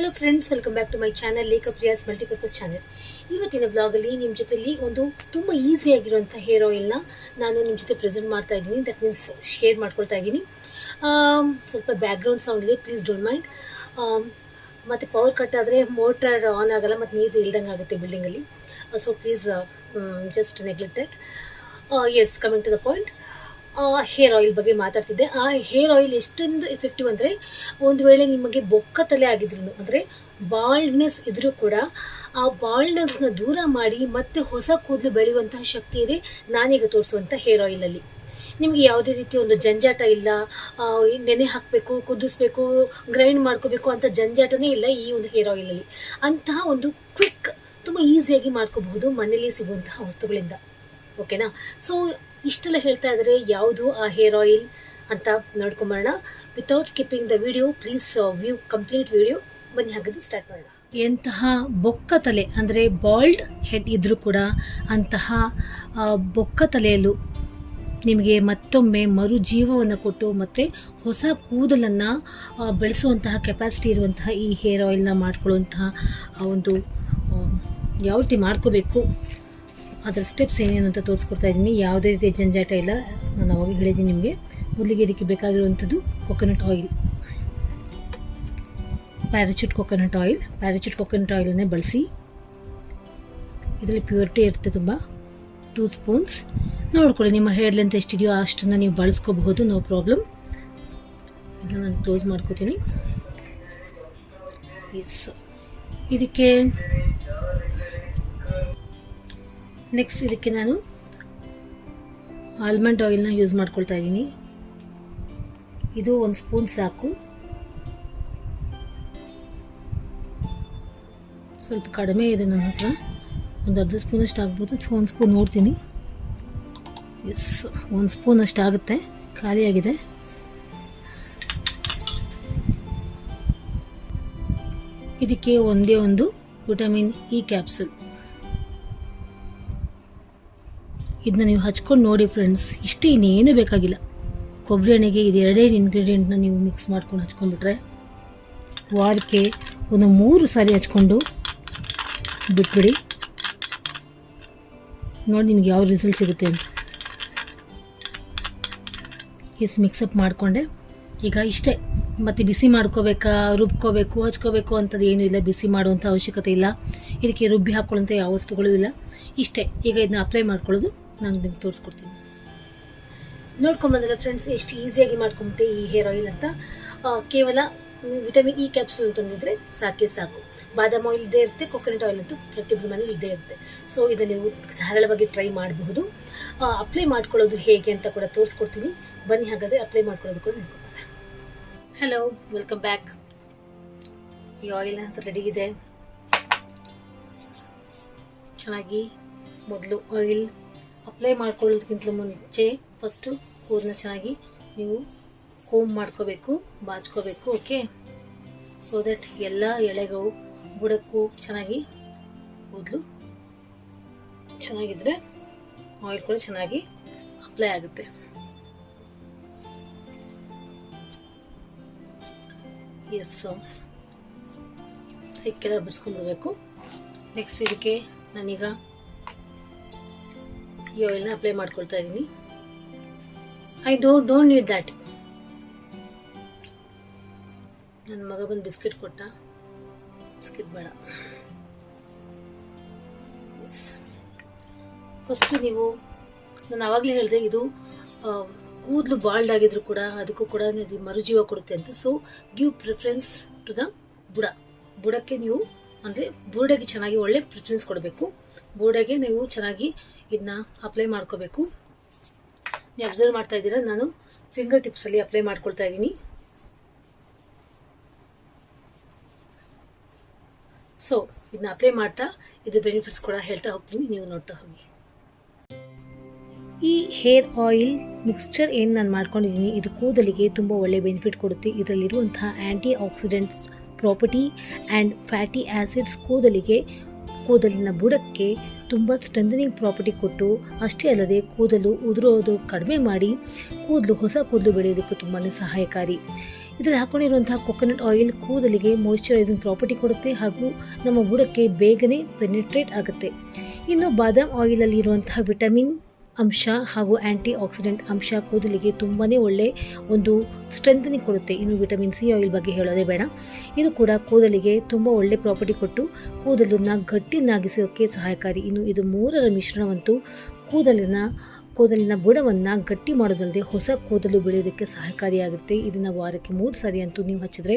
Hello friends welcome back to my channel ಲೇಖಪ್ ಪ್ರಿಯಾಸ್ multipurpose channel ಇವತ್ತಿನ ಬ್ಲಾಗಲ್ಲಿ ನಿಮ್ಮ ಜೊತೆಲಿ ಒಂದು ತುಂಬ ಈಸಿಯಾಗಿರುವಂಥ ಹೇರ್ ಆಯಿಲ್ನ ನಾನು ನಿಮ್ಮ ಜೊತೆ ಪ್ರೆಸೆಂಟ್ ಮಾಡ್ತಾ ಇದ್ದೀನಿ. ದಟ್ ಮೀನ್ಸ್ ಶೇರ್ ಮಾಡ್ಕೊಳ್ತಾ ಇದ್ದೀನಿ. ಸ್ವಲ್ಪ ಬ್ಯಾಕ್ಗ್ರೌಂಡ್ ಸೌಂಡ್ ಇದೆ ಪ್ಲೀಸ್ ಡೋಂಟ್ ಮೈಂಡ್ ಮತ್ತು ಪವರ್ ಕಟ್ ಆದರೆ ಮೋಟರ್ ಆನ್ ಆಗಲ್ಲ, ಮತ್ತು ನೀರು ಇಲ್ದಂಗೆ ಆಗುತ್ತೆ ಬಿಲ್ಡಿಂಗಲ್ಲಿ so please just neglect that as coming to the point hair oil ಬಗ್ಗೆ ಮಾತಾಡ್ತಿದ್ದೆ. ಆ ಹೇರ್ ಆಯಿಲ್ ಎಷ್ಟೊಂದು ಎಫೆಕ್ಟಿವ್ ಅಂದರೆ ಒಂದು ವೇಳೆ ನಿಮಗೆ ಬೊಕ್ಕ ತಲೆ ಆಗಿದ್ರು ಅಂದರೆ ಬಾಲ್ಡ್ನೆಸ್ ಇದ್ದರೂ ಕೂಡ ಆ ಬಾಲ್ಡ್ನೆಸ್ನ ದೂರ ಮಾಡಿ ಮತ್ತೆ ಹೊಸ ಕೂದಲು ಬೆಳೆಯುವಂತಹ ಶಕ್ತಿ ಇದೆ. ನಾನೀಗ ತೋರಿಸುವಂಥ ಹೇರ್ ಆಯಿಲಲ್ಲಿ ನಿಮಗೆ ಯಾವುದೇ ರೀತಿ ಒಂದು ಜಂಜಾಟ ಇಲ್ಲ ನೆನೆ ಹಾಕಬೇಕು, ಕುದಿಸ್ಬೇಕು ಗ್ರೈಂಡ್ ಮಾಡ್ಕೋಬೇಕು ಅಂತ ಜಂಜಾಟನೇ ಇಲ್ಲ ಈ ಒಂದು ಹೇರ್ ಆಯಿಲಲ್ಲಿ ಅಂತಹ ಒಂದು ಕ್ವಿಕ್ ತುಂಬ ಈಸಿಯಾಗಿ ಮಾಡ್ಕೋಬಹುದು ಮನೆಯಲ್ಲಿ ಸಿಗುವಂತಹ ವಸ್ತುಗಳಿಂದ. ಓಕೆನಾ ಸೊ ಇಷ್ಟೆಲ್ಲ ಹೇಳ್ತಾ ಇದ್ದಾರೆ ಯಾವುದು ಆ ಹೇರ್ ಆಯಿಲ್ ಅಂತ ನೋಡ್ಕೊಂಬರೋಣ. Without skipping the video please view complete video ಬನ್ನಿ ಹಾಗಾದ್ರೆ ಸ್ಟಾರ್ಟ್ ಮಾಡೋಣ. ಎಂತಹ ಬೊಕ್ಕ ತಲೆ, ಅಂದರೆ ಬಾಲ್ಡ್ ಹೆಡ್ ಇದ್ದರೂ ಕೂಡ ಅಂತಹ ಬೊಕ್ಕ ತಲೆಯಲ್ಲೂ ನಿಮಗೆ ಮತ್ತೊಮ್ಮೆ ಮರು ಜೀವವನ್ನು ಕೊಟ್ಟು ಮತ್ತು ಹೊಸ ಕೂದಲನ್ನು ಬೆಳೆಸುವಂತಹ ಕೆಪಾಸಿಟಿ ಇರುವಂತಹ ಈ ಹೇರ್ ಆಯಿಲ್ನ ಮಾಡ್ಕೊಳ್ಳುವಂತಹ ಒಂದು ಯಾವ ರೀತಿ ಮಾಡ್ಕೋಬೇಕು ಅದರ ಸ್ಟೆಪ್ಸ್ ಏನೇನು ಅಂತ ತೋರಿಸ್ಕೊಡ್ತಾ ಇದ್ದೀನಿ. ಯಾವುದೇ ರೀತಿಯ ಜಂಜಾಟ ಇಲ್ಲ. ನಾನು ಅವಾಗ ಹೇಳಿದ್ದೀನಿ ನಿಮಗೆ. ಮೊದಲಿಗೆ ಇದಕ್ಕೆ ಬೇಕಾಗಿರುವಂಥದ್ದು coconut oil Parachute coconut oil Parachute coconut ಆಯಿಲನ್ನೇ ಬಳಸಿ. ಇದರಲ್ಲಿ ಪ್ಯೂರಿಟಿ ಇರುತ್ತೆ ತುಂಬ. ಟೂ ಸ್ಪೂನ್ಸ್ ನೋಡ್ಕೊಳ್ಳಿ, ನಿಮ್ಮ ಹೇರ್ ಲೆಂತ್ ಎಷ್ಟಿದೆಯೋ ಅಷ್ಟನ್ನು ನೀವು ಬಳಸ್ಕೋಬಹುದು. ನೋ ಪ್ರಾಬ್ಲಮ್ ಇದನ್ನು ನಾನು ಕ್ಲೋಸ್ ಮಾಡ್ಕೋತೀನಿ. ಎಸ್ ಇದಕ್ಕೆ ನೆಕ್ಸ್ಟ್ ಇದಕ್ಕೆ ನಾನು ಆಲ್ಮಂಡ್ ಆಯಿಲ್ನ ಯೂಸ್ ಮಾಡ್ಕೊಳ್ತಾ ಇದ್ದೀನಿ. ಇದು ಒಂದು ಸ್ಪೂನ್ ಸಾಕು. ಸ್ವಲ್ಪ ಕಡಿಮೆ ಇದೆ ನನ್ನ ಹತ್ರ. ಒಂದು ಅರ್ಧ ಸ್ಪೂನಷ್ಟು ಆಗ್ಬೋದು. ಅಥವಾ ಒಂದು ಸ್ಪೂನ್ ನೋಡ್ತೀನಿ. ಎಸ್ ಒಂದು ಸ್ಪೂನ್ ಅಷ್ಟು ಆಗುತ್ತೆ. ಖಾಲಿಯಾಗಿದೆ ಇದಕ್ಕೆ ಒಂದೇ ಒಂದು ವಿಟಮಿನ್ ಇ ಕ್ಯಾಪ್ಸುಲ್ ಇದನ್ನ ನೀವು ಹಚ್ಕೊಂಡು ನೋಡಿ ಫ್ರೆಂಡ್ಸ್ ಇಷ್ಟು ಇನ್ನೇನು ಬೇಕಾಗಿಲ್ಲ. ಕೊಬ್ಬರಿ ಎಣ್ಣೆಗೆ ಇದು ಎರಡೇ ನೀವು ಮಿಕ್ಸ್ ಮಾಡ್ಕೊಂಡು ಹಚ್ಕೊಂಡ್ಬಿಟ್ರೆ ವಾರಕ್ಕೆ ಒಂದು ಮೂರು ಸಾರಿ ಹಚ್ಕೊಂಡು ಬಿಟ್ಬಿಡಿ. ನೋಡಿ ನಿಮ್ಗೆ ಯಾವ ರಿಸಲ್ಟ್ ಸಿಗುತ್ತೆ ಅಂತ. ಎಸ್ ಮಿಕ್ಸಪ್ ಮಾಡಿಕೊಂಡೆ. ಈಗ ಇಷ್ಟೇ. ಮತ್ತು ಬಿಸಿ ಮಾಡ್ಕೋಬೇಕಾ, ರುಬ್ಕೋಬೇಕು, ಹಚ್ಕೋಬೇಕು ಅಂಥದ್ದು ಏನೂ ಇಲ್ಲ. ಬಿಸಿ ಮಾಡುವಂಥ ಅವಶ್ಯಕತೆ ಇಲ್ಲ. ಇದಕ್ಕೆ ರುಬ್ಬಿ ಹಾಕ್ಕೊಳ್ಳೋಂಥ ಯಾವ ವಸ್ತುಗಳು ಇಲ್ಲ. ಇಷ್ಟೇ. ಈಗ ಇದನ್ನ ಅಪ್ಲೈ ಮಾಡ್ಕೊಳ್ಳೋದು. ನಾನು ನಿಮ್ಗೆ ತೋರಿಸ್ಕೊಡ್ತೀನಿ. ನೋಡ್ಕೊಂಬಂದ್ರೆ ಫ್ರೆಂಡ್ಸ್ ಎಷ್ಟು ಈಸಿಯಾಗಿ ಮಾಡ್ಕೊಂಬಿಟ್ಟೆ ಈ ಹೇರ್ ಆಯಿಲ್ ಅಂತ. ಕೇವಲ ವಿಟಮಿನ್ ಇ ಕ್ಯಾಪ್ಸೂಲ್ ತಂದಿದ್ರೆ ಸಾಕೇ ಸಾಕು. ಬಾದಾಮ್ ಆಯಿಲ್ ಇದ್ದೇ ಇರುತ್ತೆ ಕೊಕೊನಟ್ ಆಯಿಲ್ ಅಂತೂ ಪ್ರತಿಯೊಬ್ಬರ ಮನೇಲಿ ಇದ್ದೇ ಇರುತ್ತೆ. ಸೊ ಇದನ್ನು ನೀವು ಸರಳವಾಗಿ ಟ್ರೈ ಮಾಡಬಹುದು. ಅಪ್ಲೈ ಮಾಡ್ಕೊಳ್ಳೋದು ಹೇಗೆ ಅಂತ ಕೂಡ ತೋರಿಸ್ಕೊಡ್ತೀನಿ. ಬನ್ನಿ ಹಾಗಾದರೆ ಅಪ್ಲೈ ಮಾಡ್ಕೊಳ್ಳೋದು ಕೂಡ ನೋಡ್ಕೊಳ್ಳೋಣ ಹಲೋ ವೆಲ್ಕಮ್ ಬ್ಯಾಕ್ ಈ ಆಯಿಲ್ ಅಂತ ರೆಡಿ ಇದೆ. ಚೆನ್ನಾಗಿ, ಮೊದಲು ಆಯಿಲ್ ಅಪ್ಲೈ ಮಾಡ್ಕೊಳ್ಳೋದಕ್ಕಿಂತ ಮುಂಚೆ ಫಸ್ಟು ಕೂದಲನ್ನ ಚೆನ್ನಾಗಿ ನೀವು ಕೋಮ್ ಮಾಡ್ಕೋಬೇಕು, ಬಾಚ್ಕೋಬೇಕು ಓಕೆ ಸೊ ದಟ್ ಎಲ್ಲ ಎಳೆಗಳು, ಬುಡಕ್ಕೂ ಚೆನ್ನಾಗಿ ಕೂದಲು ಚೆನ್ನಾಗಿದ್ರೆ ಆಯಿಲ್ ಕೂಡ ಚೆನ್ನಾಗಿ ಅಪ್ಲೈ ಆಗುತ್ತೆ. ಎಸ್ ಸಿಕ್ಕೆಲ್ಲ ಬಿಡಿಸ್ಕೊಂಡ್ಬಿಡ್ಬೇಕು. ನೆಕ್ಸ್ಟ್ ಇದಕ್ಕೆ ನಾನೀಗ ಈ ಆಯಿಲ್ನ ಅಪ್ಲೈ ಮಾಡ್ಕೊಳ್ತಾ ಇದ್ದೀನಿ I don't don't need that ನನ್ನ ಮಗ ಬಂದು ಬಿಸ್ಕೆಟ್ ಕೊಟ್ಟ. ಬಿಸ್ಕೆಟ್ ಬೇಡ. ಫಸ್ಟು ನೀವು, ನಾನು ಆವಾಗಲೇ ಹೇಳಿದೆ, ಇದು ಕೂದಲು ಬಾಲ್ಡ್ ಆಗಿದ್ರು ಕೂಡ, ಅದಕ್ಕೂ ಕೂಡ ಮರುಜೀವ ಕೊಡುತ್ತೆ ಅಂತ. So give preference to the ಬುಡ. ಬುಡಕ್ಕೆ ನೀವು, ಅಂದರೆ ಬುಡಗೆ ಚೆನ್ನಾಗಿ ಒಳ್ಳೆ ಪ್ರಿಫರೆನ್ಸ್ ಕೊಡಬೇಕು. ಬೋರ್ಡಾಗೆ ನೀವು ಚೆನ್ನಾಗಿ ಇದನ್ನ ಅಪ್ಲೈ ಮಾಡ್ಕೋಬೇಕು. ನೀವು ಅಬ್ಸರ್ವ್ ಮಾಡ್ತಾ ಇದ್ದೀರಾ? ನಾನು ಫಿಂಗರ್ ಟಿಪ್ಸಲ್ಲಿ ಅಪ್ಲೈ ಮಾಡ್ಕೊಳ್ತಾ ಇದ್ದೀನಿ. ಸೊ ಇದನ್ನ ಅಪ್ಲೈ ಮಾಡ್ತಾ ಇದು ಬೆನಿಫಿಟ್ಸ್ ಕೂಡ ಹೇಳ್ತಾ ಹೋಗ್ತೀನಿ. ನೀವು ನೋಡ್ತಾ ಹೋಗಿ. ಈ ಹೇರ್ ಆಯಿಲ್ ಮಿಕ್ಸ್ಚರ್ ಏನು ನಾನು ಮಾಡ್ಕೊಂಡಿದ್ದೀನಿ, ಇದು ಕೂದಲಿಗೆ ತುಂಬ ಒಳ್ಳೆ ಬೆನಿಫಿಟ್ ಕೊಡುತ್ತೆ. ಇದರಲ್ಲಿರುವಂತಹ antioxidants property and fatty acids ಕೂದಲಿಗೆ ಕೂದಲಿನ ಬುಡಕ್ಕೆ ತುಂಬ ಸ್ಟ್ರೆಂಥನಿಂಗ್ ಪ್ರಾಪರ್ಟಿ ಕೊಟ್ಟು, ಅಷ್ಟೇ ಅಲ್ಲದೆ ಕೂದಲು ಉದುರೋದು ಕಡಿಮೆ ಮಾಡಿ, ಕೂದಲು ಹೊಸ ಕೂದಲು ಬೆಳೆಯೋದಕ್ಕೂ ತುಂಬಾ ಸಹಾಯಕಾರಿ. ಇದರಲ್ಲಿ ಹಾಕೊಂಡಿರುವಂತಹ ಕೊಕೊನಟ್ ಆಯಿಲ್ ಕೂದಲಿಗೆ ಮಾಯಿಶ್ಚರೈಸಿಂಗ್ ಪ್ರಾಪರ್ಟಿ ಕೊಡುತ್ತೆ ಹಾಗೂ ನಮ್ಮ ಬುಡಕ್ಕೆ ಬೇಗನೆ ಪೆನಿಟ್ರೇಟ್ ಆಗುತ್ತೆ. ಇನ್ನು ಬಾದಾಮ್ ಆಯಿಲಲ್ಲಿ ಇರುವಂತಹ ವಿಟಮಿನ್ ಅಂಶ ಹಾಗೂ ಆ್ಯಂಟಿ ಆಕ್ಸಿಡೆಂಟ್ ಅಂಶ ಕೂದಲಿಗೆ ತುಂಬಾ ಒಳ್ಳೆ ಒಂದು ಸ್ಟ್ರೆಂಥನಿಂಗ್ ಕೊಡುತ್ತೆ. ಇನ್ನು ವಿಟಮಿನ್ ಸಿ ಆಯಿಲ್ ಬಗ್ಗೆ ಹೇಳೋದೇ ಬೇಡ. ಇದು ಕೂಡ ಕೂದಲಿಗೆ ತುಂಬ ಒಳ್ಳೆ ಪ್ರಾಪರ್ಟಿ ಕೊಟ್ಟು ಕೂದಲನ್ನು ಗಟ್ಟಿಯನ್ನಾಗಿಸೋಕ್ಕೆ ಸಹಾಯಕಾರಿ. ಇನ್ನು ಇದು ಮೂರರ ಮಿಶ್ರಣವಂತೂ ಕೂದಲಿನ ಕೂದಲಿನ ಬುಡವನ್ನು ಗಟ್ಟಿ ಮಾಡೋದಲ್ಲದೆ ಹೊಸ ಕೂದಲು ಬೆಳೆಯೋದಕ್ಕೆ ಸಹಕಾರಿಯಾಗುತ್ತೆ ಇದನ್ನು ವಾರಕ್ಕೆ ಮೂರು ಸಾರಿ ಅಂತೂ ನೀವು ಹಚ್ಚಿದ್ರೆ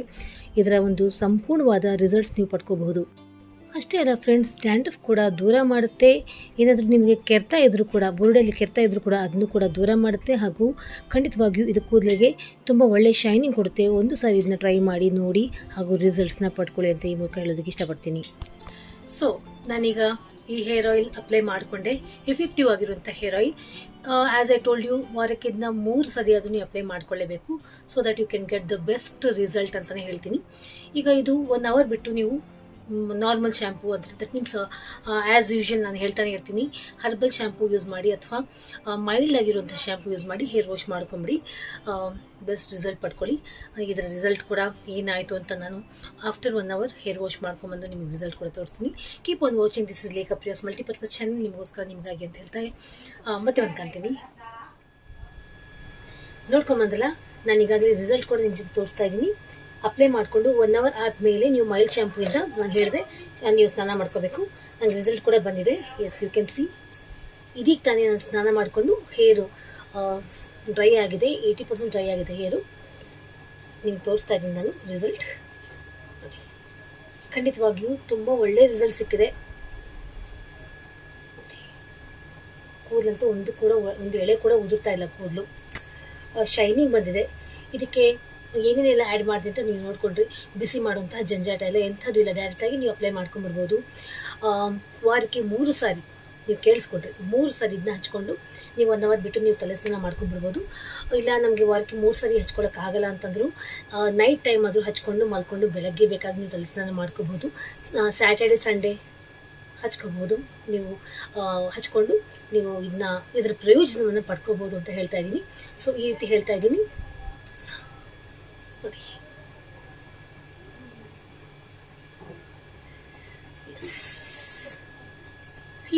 ಇದರ ಒಂದು ಸಂಪೂರ್ಣವಾದ ರಿಸಲ್ಟ್ಸ್ ನೀವು ಪಡ್ಕೋಬಹುದು. ಅಷ್ಟೇ ಅಲ್ಲ ಫ್ರೆಂಡ್ಸ್ ಡ್ಯಾಂಡ್ರಫ್ ಕೂಡ ದೂರ ಮಾಡುತ್ತೆ. ಏನಾದರೂ ನಿಮಗೆ ಕೆರ್ತಾ ಇದ್ದರೂ ಕೂಡ ಬುರುಡಲ್ಲಿ ಕೆರ್ತಾ ಇದ್ದರೂ ಕೂಡ ಅದನ್ನು ಕೂಡ ದೂರ ಮಾಡುತ್ತೆ ಹಾಗೂ ಖಂಡಿತವಾಗಿಯೂ ಇದು ಕೂದಲಿಗೆ ತುಂಬ ಒಳ್ಳೆ ಶೈನಿಂಗ್ ಕೊಡುತ್ತೆ. ಒಂದು ಸಾರಿ ಇದನ್ನ ಟ್ರೈ ಮಾಡಿ, ನೋಡಿ ಹಾಗೂ ರಿಸಲ್ಟ್ಸ್ನ ಪಡ್ಕೊಳ್ಳಿ ಅಂತ ಈ ಮೂಲಕ ಹೇಳೋದಕ್ಕೆ ಇಷ್ಟಪಡ್ತೀನಿ. ಸೊ ನಾನೀಗ ಈ ಹೇರ್ ಆಯಿಲ್ ಅಪ್ಲೈ ಮಾಡಿಕೊಂಡೆ. ಎಫೆಕ್ಟಿವ್ ಆಗಿರುವಂಥ hair oil as I told you ವಾರಕ್ಕೆ ಇದನ್ನ ಮೂರು ಸರಿ ಅದನ್ನು apply ಮಾಡಿಕೊಳ್ಳೇಬೇಕು. So that you can get the best result ಅಂತಲೇ ಹೇಳ್ತೀನಿ. ಈಗ ಇದು ಒನ್ ಅವರ್ ಬಿಟ್ಟು ನೀವು ನಾರ್ಮಲ್ ಶ್ಯಾಂಪು ಅಂದರೆ ದಟ್ ಮೀನ್ಸ್ ಆ್ಯಸ್ ಯೂಶ್ವಲ್ ನಾನು ಹೇಳ್ತಾನೆ ಇರ್ತೀನಿ. ಹರ್ಬಲ್ ಶ್ಯಾಂಪು ಯೂಸ್ ಮಾಡಿ ಅಥವಾ ಮೈಲ್ಡ್ ಆಗಿರುವಂಥ ಶ್ಯಾಂಪು ಯೂಸ್ ಮಾಡಿ ಹೇರ್ ವಾಶ್ ಮಾಡ್ಕೊಂಬಿಡಿ. ಬೆಸ್ಟ್ ರಿಸಲ್ಟ್ ಪಡ್ಕೊಳ್ಳಿ. ಇದರ ರಿಸಲ್ಟ್ ಕೂಡ ಏನಾಯಿತು ಅಂತ ನಾನು after one hour hair wash ಮಾಡ್ಕೊಂಬಂದು ನಿಮಗೆ ರಿಸಲ್ಟ್ ಕೂಡ ತೋರಿಸ್ತೀನಿ. Keep on watching this is lake ಪ್ರಿಯಸ್ ಮಲ್ಟಿಪರ್ಪಸ್ ಚಾನಲ್ ನಿಮಗೋಸ್ಕರ ನಿಮಗಾಗಿ ಅಂತ ಹೇಳ್ತಾ ಮತ್ತೆ ಒಂದು ಕಾಣ್ತೀನಿ. ನೋಡ್ಕೊಂಬಂದಲ್ಲ ನಾನು ಈಗಾಗಲೇ ರಿಸಲ್ಟ್ ಕೂಡ ನಿಮ್ಮ ಜೊತೆ ತೋರಿಸ್ತಾ ಇದ್ದೀನಿ. ಅಪ್ಲೈ ಮಾಡಿಕೊಂಡು ಒನ್ ಅವರ್ ಆದಮೇಲೆ ನೀವು ಮೈಲ್ಡ್ ಶ್ಯಾಂಪೂಯಿಂದ ನಾನು ಹೇಳಿದೆ ನೀವು ಸ್ನಾನ ಮಾಡ್ಕೋಬೇಕು. ನನಗೆ ರಿಸಲ್ಟ್ ಕೂಡ ಬಂದಿದೆ. ಎಸ್ ಯು ಕ್ಯಾನ್ ಸಿ ಇದೀಗ ತಾನೇ ನಾನು ಸ್ನಾನ ಮಾಡಿಕೊಂಡು ಹೇರು ಡ್ರೈ ಆಗಿದೆ ಏಯ್ಟಿ ಪರ್ಸೆಂಟ್ ಡ್ರೈ ಆಗಿದೆ ಹೇರು. ನಿಮ್ಗೆ ತೋರಿಸ್ತಾ ಇದ್ದೀನಿ ನಾನು ರಿಸಲ್ಟ್ ಖಂಡಿತವಾಗಿಯೂ ತುಂಬ ಒಳ್ಳೆ ರಿಸಲ್ಟ್ ಸಿಕ್ಕಿದೆ. ಕೂದಲಂತೂ ಒಂದು ಕೂಡ ಒಂದು ಎಳೆ ಕೂಡ ಉದುರ್ತಾ ಇಲ್ಲ ಕೂದಲು. ಶೈನಿಂಗ್ ಬಂದಿದೆ. ಇದಕ್ಕೆ ಏನೇನೆಲ್ಲ ಆ್ಯಡ್ ಮಾಡಿದೆ ಅಂತ ನೀವು ನೋಡಿಕೊಂಡ್ರಿ. ಬಿಸಿ ಮಾಡುವಂತಹ ಜಂಜಾಟ ಎಲ್ಲ ಎಂಥದ್ದು ಇಲ್ಲ. ಡೈರೆಕ್ಟಾಗಿ ನೀವು ಅಪ್ಲೈ ಮಾಡ್ಕೊಂಡ್ಬಿಡ್ಬೋದು. ವಾರಕ್ಕೆ ಮೂರು ಸಾರಿ ನೀವು ಕೇಳಿಸ್ಕೊಂಡ್ರಿ. ಮೂರು ಸಾರಿ ಇದನ್ನ ಹಚ್ಕೊಂಡು ನೀವು ಒನ್ ಅವರ್ ಬಿಟ್ಟು ನೀವು ತಲೆ ಸ್ನಾನ ಮಾಡ್ಕೊಂಡ್ಬಿಡ್ಬೋದು. ಇಲ್ಲ ನಮಗೆ ವಾರಕ್ಕೆ ಮೂರು ಸಾರಿ ಹಚ್ಕೊಳಕ್ಕಾಗಲ್ಲ ಅಂತಂದರೂ ನೈಟ್ ಟೈಮ್ ಆದರೂ ಹಚ್ಕೊಂಡು ಮಲ್ಕೊಂಡು ಬೆಳಗ್ಗೆ ಬೇಕಾದ್ರೆ ನೀವು ತಲೆ ಸ್ನಾನ ಮಾಡ್ಕೋಬೋದು ಸ್ಯಾಟರ್ಡೆ ಸಂಡೇ ಹಚ್ಕೋಬೋದು. ನೀವು ಹಚ್ಕೊಂಡು ನೀವು ಇದನ್ನ ಇದರ ಪ್ರಯೋಜನವನ್ನು ಪಡ್ಕೋಬೋದು ಅಂತ ಹೇಳ್ತಾ ಇದ್ದೀನಿ. ಸೊ ಈ ರೀತಿ ಹೇಳ್ತಾ ಇದ್ದೀನಿ.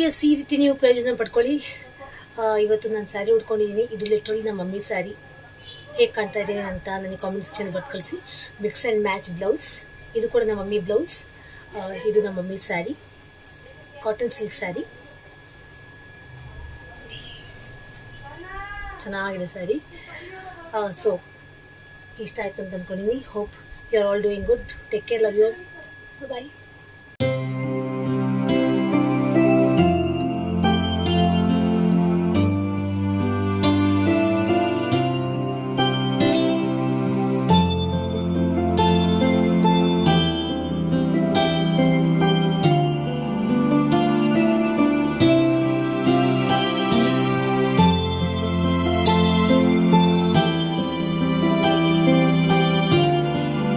ಎಸ್ ಈ ರೀತಿ ನೀವು ಪ್ರಯೋಜನ ಪಡ್ಕೊಳ್ಳಿ. ಇವತ್ತು ನಾನು ಸ್ಯಾರಿ ಉಟ್ಕೊಂಡಿದ್ದೀನಿ ಇದು ಲಿಟ್ರಲಿ ನಮ್ಮ ಮಮ್ಮಿ ಸ್ಯಾರಿ ಹೇಗೆ ಕಾಣ್ತಾ ಇದ್ದೀನಿ ಅಂತ ನನಗೆ ಕಾಮೆಂಟ್ ಸೆಕ್ಷನ್ ಬರ್ದು ಕಳಿಸಿ. ಮಿಕ್ಸ್ ಆ್ಯಂಡ್ ಮ್ಯಾಚ್ ಬ್ಲೌಸ್ ಇದು ಕೂಡ ನಮ್ಮ ಮಮ್ಮಿ ಬ್ಲೌಸ್ ಇದು ನಮ್ಮ mummy sari cotton silk sari ಚೆನ್ನಾಗಿದೆ ಸ್ಯಾರಿ ಸೊ ಇಷ್ಟ ಆಯಿತು ಅಂತ ಅಂದ್ಕೊಂಡಿದ್ದೀನಿ hope you are all doing good take care love you bye